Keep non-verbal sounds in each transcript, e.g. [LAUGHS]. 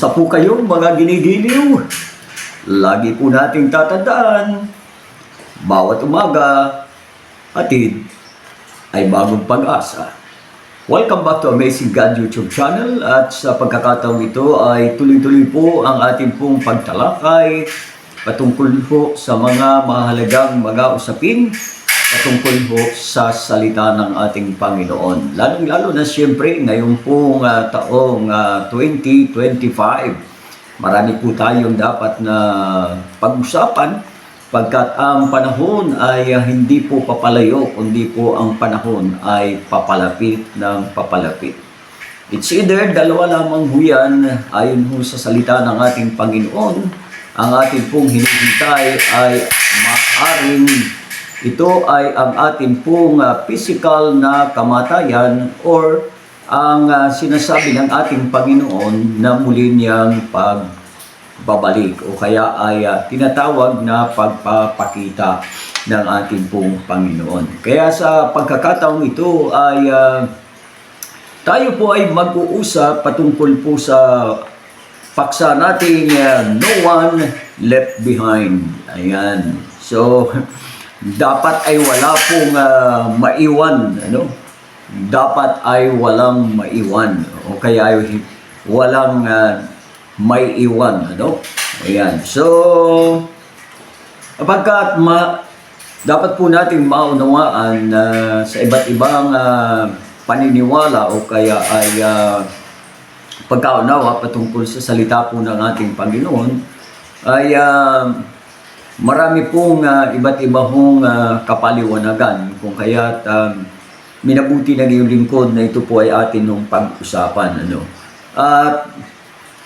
Kumusta po kayo mga ginigiliw? Lagi po nating tatandaan, bawat umaga, atid ay bagong pag-asa. Welcome back to Amazing God YouTube channel at sa pagkakataong ito ay tuloy-tuloy po ang ating pong pagtalakay patungkol po sa mga mahalagang mga usapin patungkol po sa salita ng ating Panginoon. Lalong-lalo na siyempre ngayong pong ah, taong ah, 2025. Marami po tayong dapat na pag-usapan pagkat ang panahon ay ah, hindi po papalayo, kundi po ang panahon ay papalapit ng papalapit. It's either dalawa lamang ho yan ayon ho sa salita ng ating Panginoon. Ang ating pong hinihintay ay maaring ito ay ang ating pong ah, physical na kamatayan or ang ah, sinasabi ng ating Panginoon na muli niyang pagbabalik o kaya ay ah, tinatawag na pagpapakita ng ating pong Panginoon. Kaya sa pagkakataong ito ay ah, tayo po ay mag-uusap patungkol po sa paksa nating uh, No One Left Behind. Ayan. So, [LAUGHS] dapat ay wala pong uh, maiwan. Ano? Dapat ay walang maiwan. O kaya ay walang uh, may iwan. Ano? Ayan. So, Pagkat ma, dapat po nating maunawaan na sa iba't ibang ah, paniniwala o kaya ay ah, pagkaunawa patungkol sa salita po ng ating Panginoon ay ah, marami pong ah, iba't iba hong ah, kapaliwanagan. Kung kaya minabuti ng iyong lingkod na ito po ay atin nung pag-usapan ano. At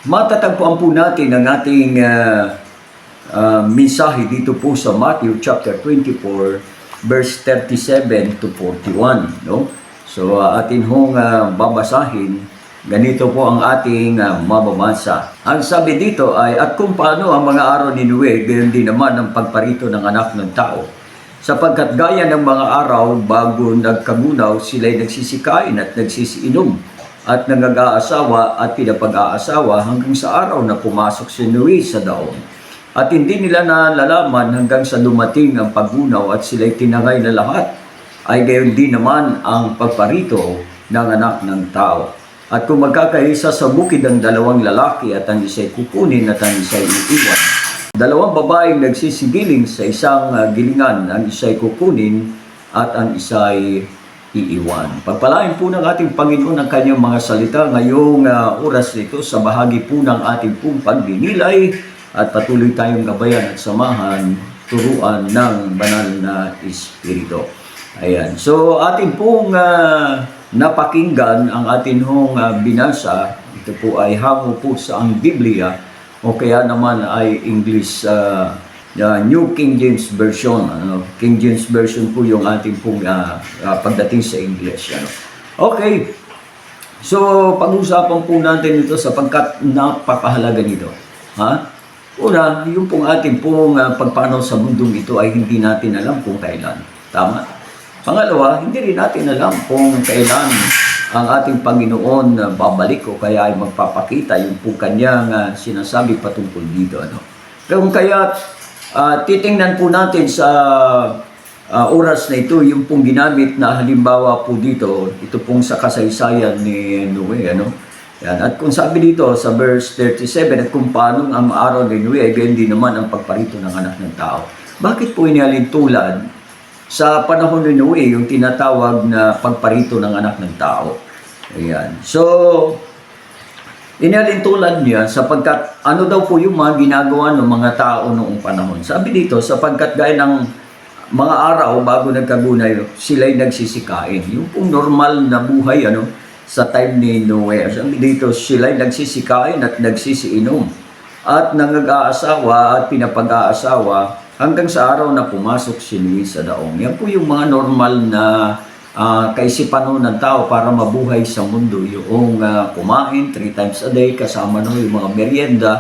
matatagpuan po natin ang ating ah, uh, mensahe dito po sa Matthew chapter 24 verse 37 to 41 no? So uh, atin hong uh, babasahin ganito po ang ating uh, mababasa. Ang sabi dito ay at kung paano ang mga araw ni Noe gayon din naman ang pagparito ng anak ng tao. Sapagkat gaya ng mga araw bago nagkagunaw sila'y nagsisikain at nagsisiinom at nangag-aasawa at pinapag-aasawa hanggang sa araw na pumasok si Noe sa daon. At hindi nila nalalaman hanggang sa dumating ang paggunaw at sila'y tinangay na lahat, ay gayon din naman ang pagparito ng anak ng tao. At kung magkakaisa sa bukid ang dalawang lalaki at ang isa'y kukunin at ang isa'y iiwan, dalawang babaeng nagsisigiling sa isang ah, gilingan, ang isa'y kukunin at ang isa'y iiwan. Pagpalain po ng ating Panginoon ang kanyang mga salita ngayong ah, oras nito sa bahagi po ng ating pong pagdinilay at patuloy tayong gabayan at samahan, turuan ng banal na Espiritu. Ayan. So, atin pong ah, napakinggan ang atin hong ah, binasa. Ito po ay hango po sa ang Biblia o kaya naman ay English ah, ah, New King James Version. Ano? King James Version po yung ating pong ah, ah, pagdating sa English. Ano? Okay. So, pag-usapan po natin ito sapagkat napakahalaga nito. Ha? Una, yung pong ating pong uh, pagpanaw sa mundong ito ay hindi natin alam kung kailan. Tama? Pangalawa, hindi rin natin alam kung kailan ang ating Panginoon babalik o kaya ay magpapakita yung po kanyang uh, sinasabi patungkol dito. Ano? Kung kaya uh, titingnan po natin sa uh, oras na ito, yung pong ginamit na halimbawa po dito, ito pong sa kasaysayan ni Noe, ano? Yan. At kung sabi dito sa verse 37, at kung paano ang araw ni Noe, ay gayon din naman ang pagparito ng anak ng tao. Bakit po inihalin tulad sa panahon ni Noe, yung tinatawag na pagparito ng anak ng tao? Ayan. So, inihalin tulad niya sapagkat ano daw po yung mga ginagawa ng mga tao noong panahon. Sabi dito, sapagkat gaya ng mga araw bago nagkagunay, sila'y nagsisikain. Yung pong normal na buhay, ano, sa time ni Noe. Sabi dito, sila'y nagsisikain at nagsisiinom at nangag-aasawa at pinapag-aasawa hanggang sa araw na pumasok si Luis sa daong. Yan po yung mga normal na uh, kaisipan ng tao para mabuhay sa mundo. Yung uh, kumain three times a day kasama no, yung mga merienda.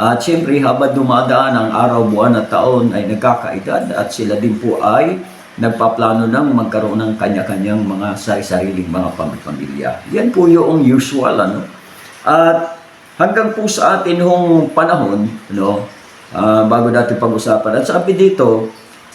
At siyempre habang dumadaan ang araw, buwan at taon ay nagkakaedad at sila din po ay nagpaplano ng magkaroon ng kanya-kanyang mga sari-sariling mga pamilya. Yan po yung usual. Ano? At hanggang po sa atin hong panahon, no, ah, bago natin pag-usapan. At sabi dito,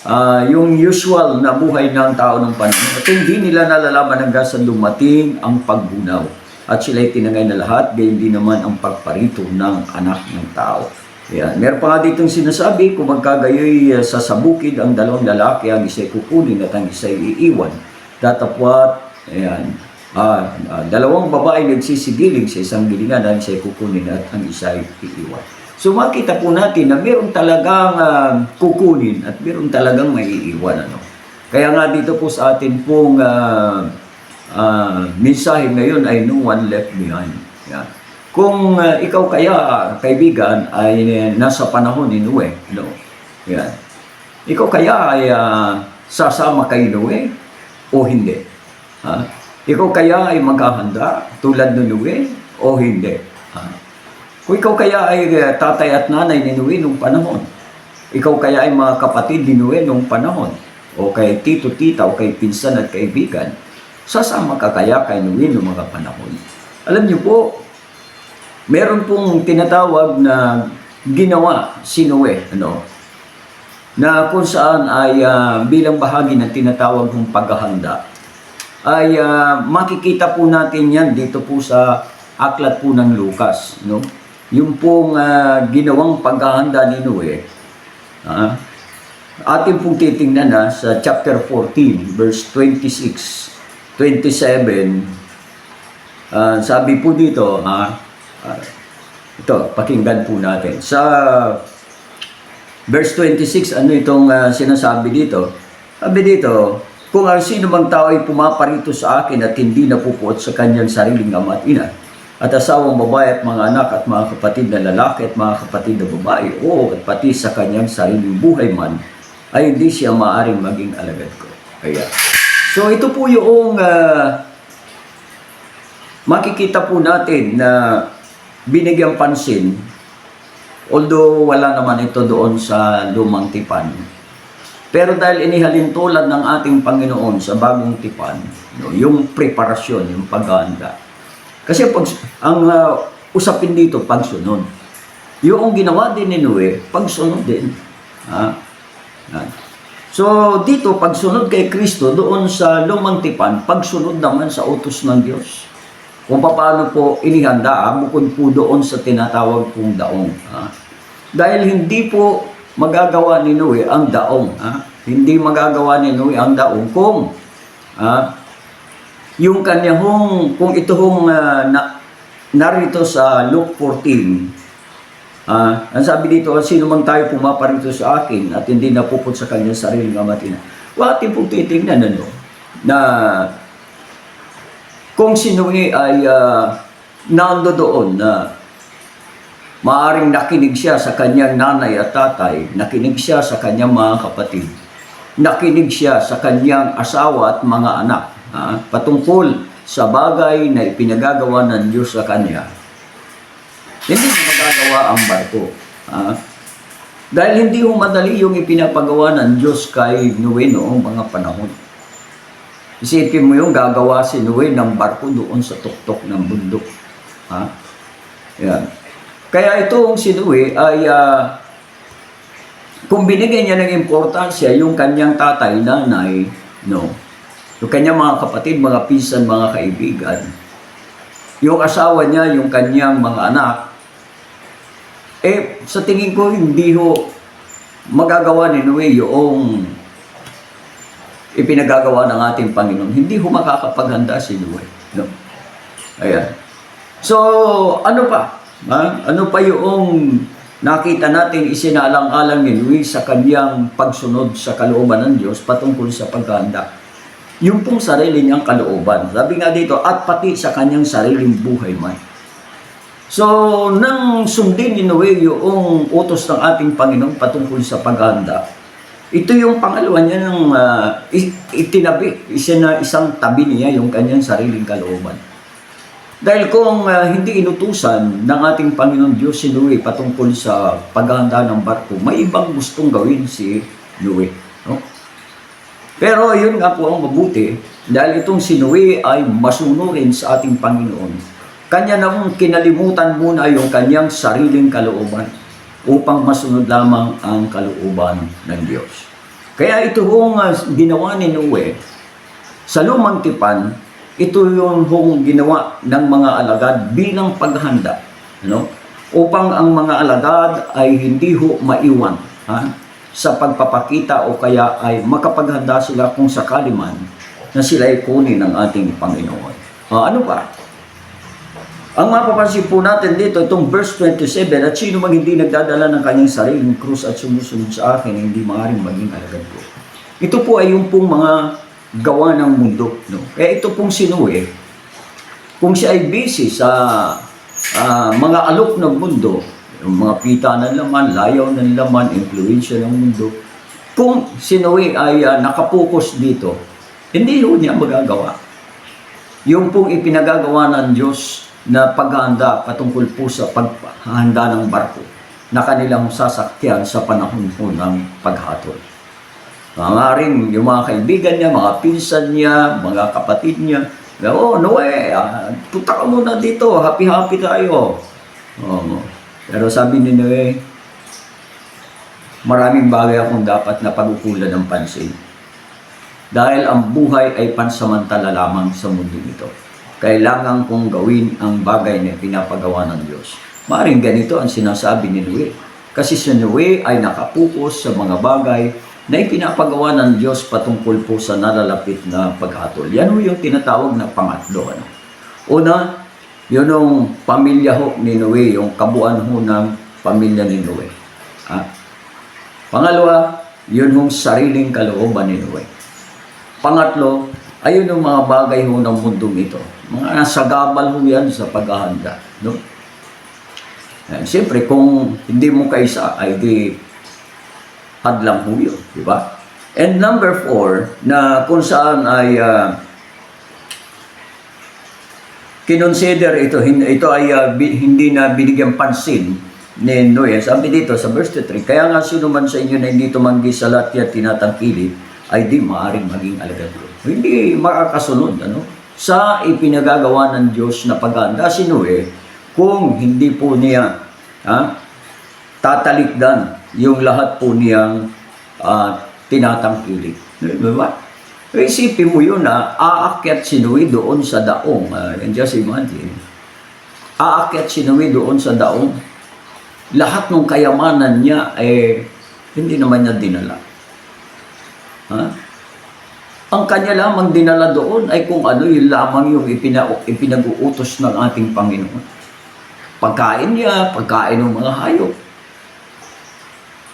ah, yung usual na buhay ng tao ng panahon, at hindi nila nalalaman hanggang sa dumating ang pagbunaw. At sila'y tinangay na lahat, gayon din naman ang pagparito ng anak ng tao. Yan. Meron pa nga ditong sinasabi, kung magkagayoy uh, sasabukid ang dalawang lalaki, ang isa'y kukunin at ang isa'y iiwan. Datapwat, ayan, ah, ah, dalawang babae nagsisigiling sa isang gilingan, ang isa'y kukunin at ang isa'y iiwan. So makita po natin na meron talagang ah, kukunin at meron talagang maiiwan. Ano? Kaya nga dito po sa atin pong ah, ah, mensahe ngayon ay no one left behind. Yan. Kung ah, ikaw kaya, kaibigan, ay eh, nasa panahon ni Noe, no? Yan. Ikaw kaya ay ah, sasama kay Noe o hindi? Ha? Ikaw kaya ay maghahanda tulad ni Noe o hindi? Kung ikaw kaya ay eh, tatay at nanay ni Noe nung panahon, ikaw kaya ay mga kapatid ni Noe nung panahon, o kay tito, tita, o kay pinsan at kaibigan, sasama ka kaya kay Noe nung mga panahon. Alam niyo po, meron pong tinatawag na ginawa si Noe, ano, na kung saan ay ah, bilang bahagi ng tinatawag kong paghahanda, ay ah, makikita po natin yan dito po sa aklat po ng Lucas, no? Yung pong ah, ginawang paghahanda ni Noe, ah, atin pong titingnan na sa chapter 14, verse 26, 27, ah, sabi po dito, ah, ah, ito, pakinggan po natin. Sa verse 26, ano itong ah, sinasabi dito? Sabi dito, kung ang sino mang tao ay pumaparito sa akin at hindi napupuot sa kanyang sariling ama at ina, at asawang babae at mga anak at mga kapatid na lalaki at mga kapatid na babae, o at pati sa kanyang sariling buhay man, ay hindi siya maaring maging alagad ko. Kaya, so ito po yung ah, makikita po natin na binigyan pansin, although wala naman ito doon sa lumang tipan, pero dahil inihalin tulad ng ating Panginoon sa bagong tipan, no, yung preparasyon, yung paghahanda. Kasi pag, ang ah, usapin dito, pagsunod. Yung ginawa din ni Noe, pagsunod din. Ha? Yan. So, dito, pagsunod kay Kristo, doon sa lumang tipan, pagsunod naman sa utos ng Diyos. Kung paano po inihanda, ah, bukod po doon sa tinatawag pong daong. Ha? Dahil hindi po magagawa ni Noe ang daong. Ha? Hindi magagawa ni Noe ang daong kung ha? Yung kanya hong, kung ito hong ah, na, narito sa Luke 14, Ah, ang sabi dito, sino man tayo pumaparito sa akin at hindi napupot sa kanyang sariling amatina. Well, ating pong titingnan ano, na kung sino ay uh, nando doon na maaring nakinig siya sa kanyang nanay at tatay, nakinig siya sa kanyang mga kapatid, nakinig siya sa kanyang asawa at mga anak, ha, patungkol sa bagay na ipinagagawa ng Diyos sa kanya, hindi mo magagawa ang barko. Ha? Dahil hindi mo madali yung ipinapagawa ng Diyos kay Noe noong mga panahon. Isipin mo yung gagawa si Noe ng barko doon sa tuktok ng bundok. Ha? Yan. Kaya itong si Noe ay ah, kung binigyan niya ng importansya yung kanyang tatay, nanay, no, yung kanyang mga kapatid, mga pisan, mga kaibigan, yung asawa niya, yung kanyang mga anak, eh, sa tingin ko, hindi ho magagawa ni Noe yung ipinagagawa ng ating Panginoon. Hindi ho makakapaghanda si Noe. No? Ayan. So, ano pa? Ha? Ano pa yung nakita natin isinaalang-alang ni Noe sa kanyang pagsunod sa kalooban ng Diyos patungkol sa paghanda? Yung pong sarili niyang kalooban. Sabi nga dito, at pati sa kanyang sariling buhay man. So, nang sundin ni Noe yung utos ng ating Panginoon patungkol sa paghanda, ito yung pangalawa niya ng ah, i- itinabi, isa na isang tabi niya yung kanyang sariling kalooban. Dahil kung ah, hindi inutusan ng ating Panginoon Diyos si Noe patungkol sa paghahanda ng barko, may ibang gustong gawin si Noe. No? Pero yun nga po ang mabuti, dahil itong si Noe ay masunurin sa ating Panginoon kanya namang kinalimutan muna yung kanyang sariling kalooban upang masunod lamang ang kalooban ng Diyos. Kaya ito hong uh, ginawa ni Noe sa lumang tipan, ito yung hong ginawa ng mga alagad bilang paghanda. Ano? Upang ang mga alagad ay hindi ho maiwan ha? Sa pagpapakita o kaya ay makapaghanda sila kung sakali man na sila ay kunin ng ating Panginoon. Ah, ano ba? Ang mapapansin po natin dito, itong verse 27, at sino mang hindi nagdadala ng kanyang sariling krus at sumusunod sa akin, hindi maaaring maging alagad ko. Ito po ay yung pong mga gawa ng mundo. No? Eh ito pong si Noe, kung siya ay busy sa ah, mga alok ng mundo, yung mga pita ng laman, layaw ng laman, influensya ng mundo, kung si Noe ay ah, nakapokus dito, hindi ho niya magagawa. Yung pong ipinagagawa ng Diyos na paghahanda patungkol po sa paghahanda ng barko na kanilang sasakyan sa panahon po ng paghatol. Maaaring yung mga kaibigan niya, mga pinsan niya, mga kapatid niya, Oh, Noe, ah, punta ka muna dito, happy-happy tayo. Oo. Pero sabi ni Noe, maraming bagay akong dapat na pag-ukulan ng pansin. Dahil ang buhay ay pansamantala lamang sa mundo ito. Kailangan kong gawin ang bagay na pinapagawa ng Diyos. Maring ganito ang sinasabi ni Noe. Kasi si Noe ay nakapokus sa mga bagay na ipinapagawa ng Diyos patungkol po sa nalalapit na paghatol. Yan ho yung tinatawag na pangatlo. Ano? Una, yun yung pamilya ho ni Noe, yung kabuuan ho ng pamilya ni Noe. Ah. Pangalawa, yun yung sariling kalooban ni Noe. Pangatlo, ayun yung mga bagay ho ng mundong ito. Mga nasagabal ho yan sa paghahanda. No? Eh, Siyempre, kung hindi mo kaisa, ay di hadlang ho yun. Di ba? And number four, na kung saan ay ah, kinonsider ito, ito ay ah, bi- hindi na binigyan pansin ni Noe. Sabi dito sa verse 3, kaya nga sino man sa inyo na hindi tumanggi sa lahat at tinatangkilik, ay di maaaring maging alagad. Hindi makakasunod ano? sa ipinagagawa ng Diyos na paghanda si Noe kung hindi po niya ha, tatalikdan yung lahat po niyang ah, tinatangkilik. Di ba? So, isipin mo yun na aakyat si Noe doon sa daong. Uh, and just imagine. Aakyat si Noe doon sa daong. Lahat ng kayamanan niya, eh, hindi naman niya dinala. Ha? Ang kanya lamang dinala doon ay kung ano yung lamang yung ipina, ipinag-uutos ng ating Panginoon. Pagkain niya, pagkain ng mga hayop.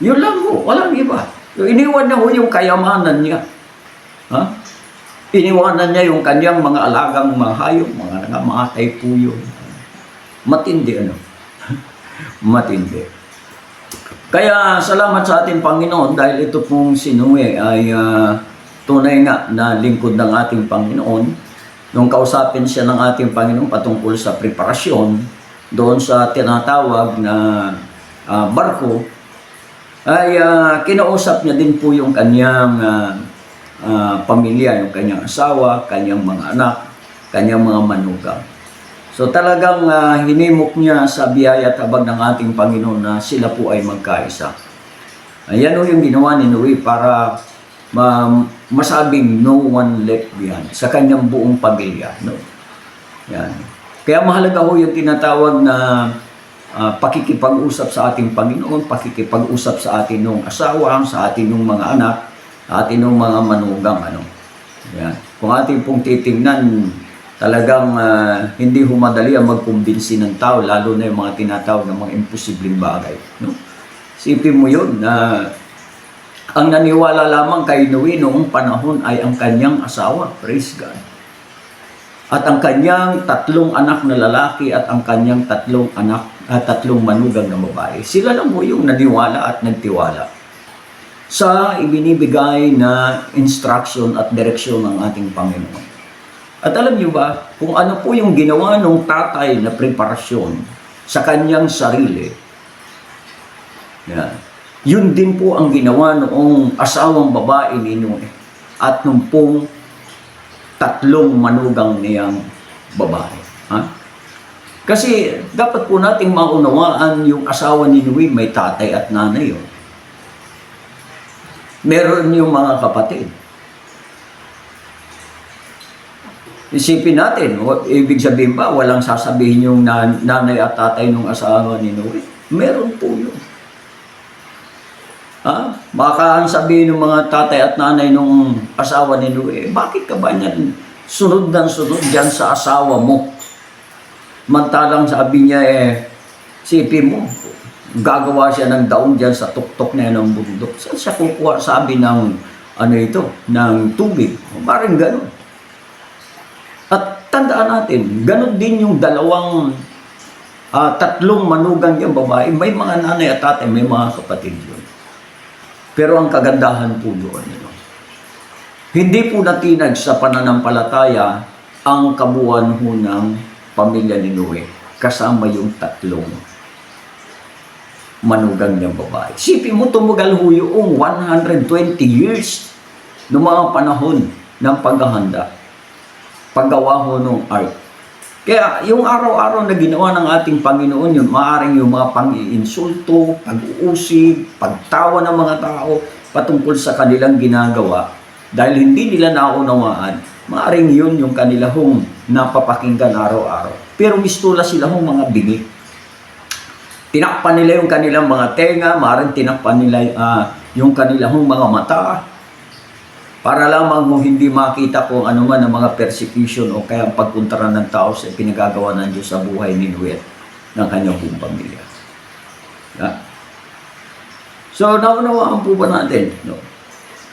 Yun lang ho, walang iba. Iniwan niya ho yung kayamanan niya. Ha? Iniwanan niya yung kanyang mga alagang mga hayop, mga nangamatay po yun. Matindi ano? [LAUGHS] Matindi. Kaya salamat sa ating Panginoon dahil ito pong si ay ah, tunay nga na lingkod ng ating Panginoon. Nung kausapin siya ng ating Panginoon patungkol sa preparasyon doon sa tinatawag na ah, barko, ay ah, kinausap niya din po yung kanyang ah, ah, pamilya, yung kanyang asawa, kanyang mga anak, kanyang mga manugang. So talagang ah, hinimok niya sa biyaya at habag ng ating Panginoon na sila po ay magkaisa. Ayan o yung ginawa ni Noe para ma- masabing no one left behind sa kanyang buong pamilya. No? Yan. Kaya mahalaga ho yung tinatawag na ah, pakikipag-usap sa ating Panginoon, pakikipag-usap sa ating nung asawa, sa ating nung mga anak, sa ating nung mga manugang. Ano? Yan. Kung ating pong titingnan, talagang ah, hindi humadali ang magkumbinsi ng tao, lalo na yung mga tinatawag ng mga imposibleng bagay. No? Sipin mo yun na ang naniwala lamang kay Noe noong panahon ay ang kanyang asawa, praise God. At ang kanyang tatlong anak na lalaki at ang kanyang tatlong anak at tatlong manugang na babae. Sila lang mo yung naniwala at nagtiwala sa ibinibigay na instruction at direksyon ng ating Panginoon. At alam niyo ba, kung ano po yung ginawa ng tatay na preparasyon sa kanyang sarili, yan, yun din po ang ginawa noong asawang babae ni Noe at nung pong tatlong manugang niyang babae. Ha? Kasi dapat po nating maunawaan yung asawa ni Noe may tatay at nanay. Oh. Meron yung mga kapatid. Isipin natin, ibig sabihin ba, walang sasabihin yung nan- nanay at tatay ng asawa ni Noe? Meron po yun. Ha? Baka ang sabihin ng mga tatay at nanay ng asawa ni Noe, bakit ka ba niyan sunod ng sunod dyan sa asawa mo? Mantalang sabi niya eh, sipin mo, gagawa siya ng daon dyan sa tuktok na yan ng bundok. Saan siya kukuha sabi ng ano ito, ng tubig? Parang ganun. At tandaan natin, ganun din yung dalawang ah, tatlong manugang yung babae. May mga nanay at tatay, may mga kapatid yun. Pero ang kagandahan po doon, ano, hindi po natinag sa pananampalataya ang kabuuan ho ng pamilya ni Noe kasama yung tatlong manugang niyang babae. Sipin mo, tumugal ho yung 120 years noong mga panahon ng paghahanda. Paggawa ho ng art. Kaya yung araw-araw na ginawa ng ating Panginoon yun, maaaring yung mga pang-iinsulto, pag-uusig, pagtawa ng mga tao patungkol sa kanilang ginagawa, dahil hindi nila naunawaan, maaaring yun yung kanilang napapakinggan araw-araw. Pero mistula sila hong mga bingi. Tinakpan nila yung kanilang mga tenga, maaaring tinakpan nila ah, yung kanilang mga mata, para lamang mo hindi makita kung ano man ang mga persecution o kaya ang pagpuntaran ng tao sa pinagagawa ng Diyos sa buhay ni Noel ng kanyang buong pamilya. Ha? So, naunawaan po ba natin? No?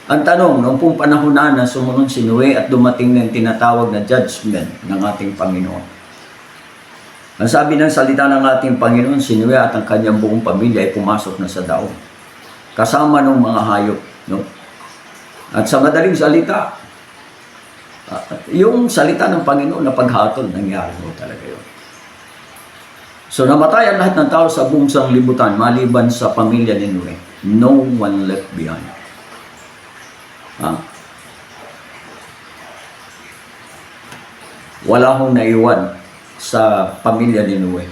Ang tanong, noong pong panahon na na sumunod si Noe at dumating na yung tinatawag na judgment ng ating Panginoon. Ang sabi ng salita ng ating Panginoon, si Noe at ang kanyang buong pamilya ay pumasok na sa daon. Kasama ng mga hayop. No? At sa madaling salita, ah, yung salita ng Panginoon na paghatol, nangyari mo talaga yun. So namatay ang lahat ng tao sa buong sanglibutan maliban sa pamilya ni Noe. No one left behind. Ha? Wala hong naiwan sa pamilya ni Noe.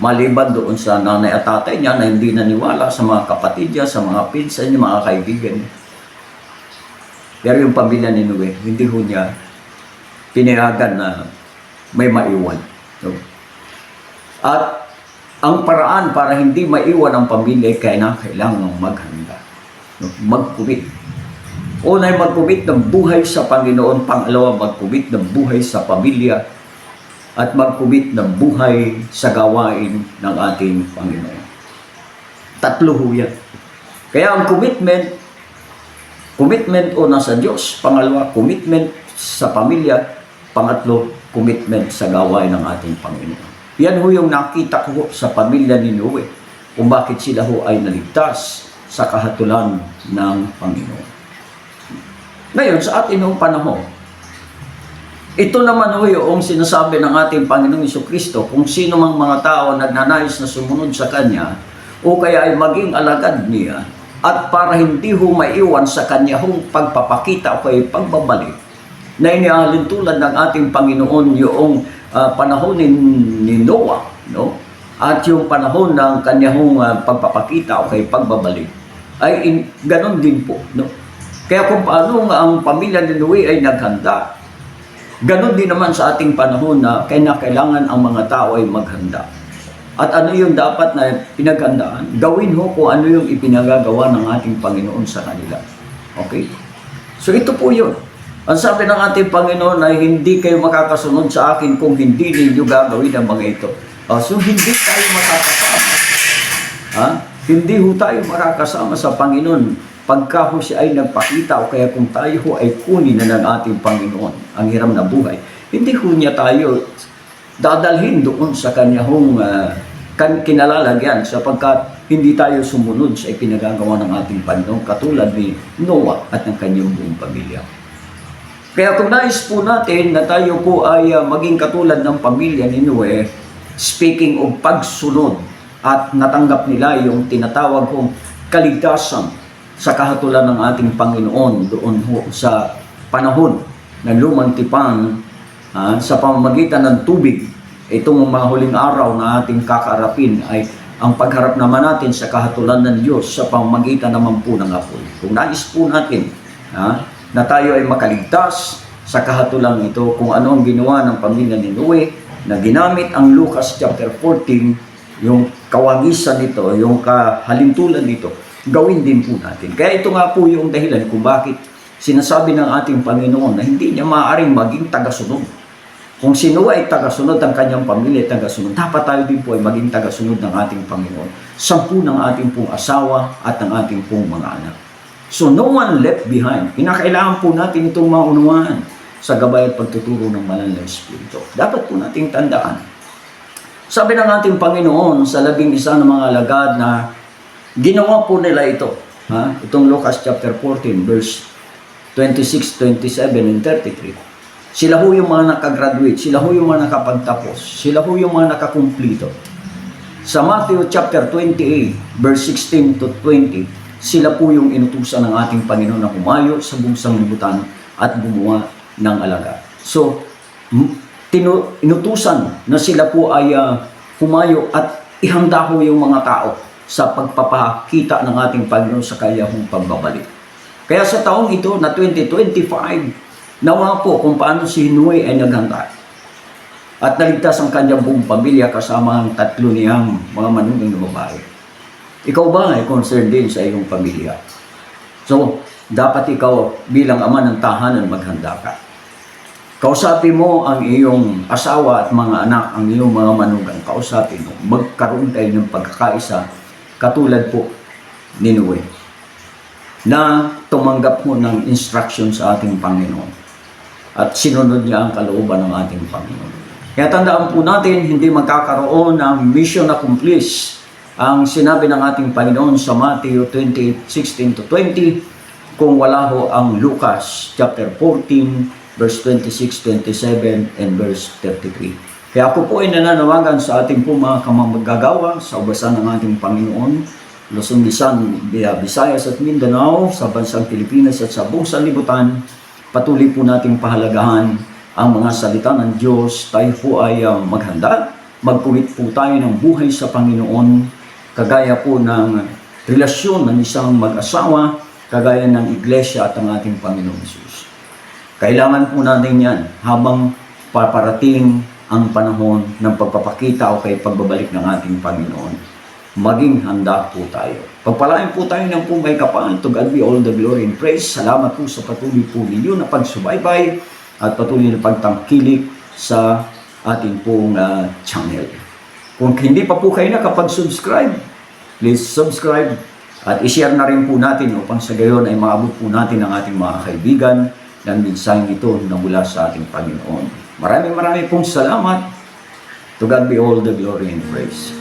Maliban doon sa nanay at tatay niya na hindi naniwala sa mga kapatid niya, sa mga pinsan niya, mga kaibigan niya. Pero yung pamilya ni Noe, hindi ho niya pinayagan na may maiwan. No? At ang paraan para hindi maiwan ang pamilya, kaya na kailangan maghanda. No? Magkubit. Una ay magkubit ng buhay sa Panginoon. Pangalawa, magkubit ng buhay sa pamilya. At magkubit ng buhay sa gawain ng ating Panginoon. Tatlo ho yan. Kaya ang commitment, commitment una sa Diyos. Pangalawa, commitment sa pamilya. Pangatlo, commitment sa gawain ng ating Panginoon. Yan ho yung nakita ko sa pamilya ni Noe kung bakit sila ho ay naligtas sa kahatulan ng Panginoon. Ngayon, sa noong panahon, ito naman ho yung sinasabi ng ating Panginoong Iso Kristo kung sino mang mga tao nagnanais na sumunod sa Kanya o kaya ay maging alagad niya at para hindi ho maiwan sa Kanya hong pagpapakita o kaya pagbabalik na inialin tulad ng ating Panginoon yung ah, panahon ni, ni Noah, no? At yung panahon ng kanyang uh, pagpapakita o kay pagbabalik ay in, ganon din po, no? Kaya kung paano ang pamilya ni Noe ay naghanda, ganon din naman sa ating panahon na kailangan ang mga tao ay maghanda. At ano yung dapat na pinaghandaan? Gawin ho kung ano yung ipinagagawa ng ating Panginoon sa kanila. Okay? So ito po yun. Ang sabi ng ating Panginoon ay hindi kayo makakasunod sa akin kung hindi ninyo gagawin ang mga ito. Ah, so hindi tayo makakasama. Ha? Hindi ho tayo makakasama sa Panginoon pagka ho siya ay nagpakita o kaya kung tayo ho ay kunin na ng ating Panginoon ang hiram na buhay. Hindi ho niya tayo dadalhin doon sa kanya hong ah, kan kinalalagyan sapagkat hindi tayo sumunod sa ipinagagawa ng ating Panginoon katulad ni Noah at ng kanyang buong pamilya. Kaya kung nais po natin na tayo po ay ah, maging katulad ng pamilya ni Noe, speaking of pagsunod at natanggap nila yung tinatawag kong kaligtasan sa kahatulan ng ating Panginoon doon ho sa panahon ng lumang tipan ah, sa pamamagitan ng tubig itong mga huling araw na ating kakaharapin ay ang pagharap naman natin sa kahatulan ng Diyos sa pamamagitan naman po ng apoy. Kung nais po natin ha, na tayo ay makaligtas sa kahatulang ito, kung ano ang ginawa ng pamilya ni Noe, na ginamit ang Lucas chapter 14, yung kawagisan nito, yung kahalintulan nito, gawin din po natin. Kaya ito nga po yung dahilan kung bakit sinasabi ng ating Panginoon na hindi niya maaaring maging tagasunod. Kung sino ay tagasunod ang kanyang pamilya, tagasunod, dapat tayo din po ay maging tagasunod ng ating Panginoon. Sampu ng ating pong asawa at ng ating pong mga anak. So no one left behind. Kinakailangan po natin itong maunawaan sa gabay at pagtuturo ng banal na Espiritu. Dapat po nating tandaan. Sabi ng ating Panginoon sa labing isa ng mga alagad na ginawa po nila ito. Ha? Itong Lucas chapter 14 verse 26, 27, and 33. Sila ho yung mga nakagraduate, sila ho yung mga nakapagtapos, sila ho yung mga nakakumplito. Sa Matthew chapter 28, verse 16 to 20, sila po yung inutusan ng ating Panginoon na humayo sa bunsang libutan at gumawa ng alaga. So, tinu- inutusan na sila po ay ah, humayo at ihanda ho yung mga tao sa pagpapakita ng ating Panginoon sa kanyang pagbabalik. Kaya sa taong ito na 2025, nawa po kung paano si Noe ay naghanda. At naligtas ang kanyang buong pamilya kasama ang tatlo niyang mga manugang na babae. Ikaw ba ay concerned din sa iyong pamilya? So, dapat ikaw bilang ama ng tahanan maghanda ka. Kausapin mo ang iyong asawa at mga anak, ang iyong mga manugang. Kausapin mo. Magkaroon kayo ng pagkakaisa katulad po ni Noe na tumanggap mo ng instruction sa ating Panginoon at sinunod niya ang kalooban ng ating Panginoon. Kaya tandaan po natin, hindi magkakaroon ng mission accomplished ang sinabi ng ating Panginoon sa Matthew 28:16 to 20 kung wala ho ang Lucas chapter 14 verse 26, 27 and verse 33. Kaya ako po ay nananawagan sa ating po mga kamamagagawa sa ubasan ng ating Panginoon Luzon, Lisan, Visayas at Mindanao, sa bansang Pilipinas at sa buong sanlibutan, patuloy po nating pahalagahan ang mga salita ng Diyos. Tayo po ay uh, maghanda, magkumit po tayo ng buhay sa Panginoon, kagaya po ng relasyon ng isang mag-asawa, kagaya ng iglesia at ang ating Panginoon Jesus. Kailangan po natin yan habang paparating ang panahon ng pagpapakita o kay pagbabalik ng ating Panginoon maging handa po tayo. Pagpalain po tayo ng pumay kapaan. To God be all the glory and praise. Salamat po sa patuloy po ninyo na pagsubaybay at patuloy na pagtangkilik sa ating pong uh, channel. Kung hindi pa po kayo nakapag-subscribe, please subscribe at i-share na rin po natin upang sa gayon ay maabot po natin ang ating mga kaibigan ng mensaheng ito na mula sa ating Panginoon. Maraming maraming pong salamat. To God be all the glory and praise.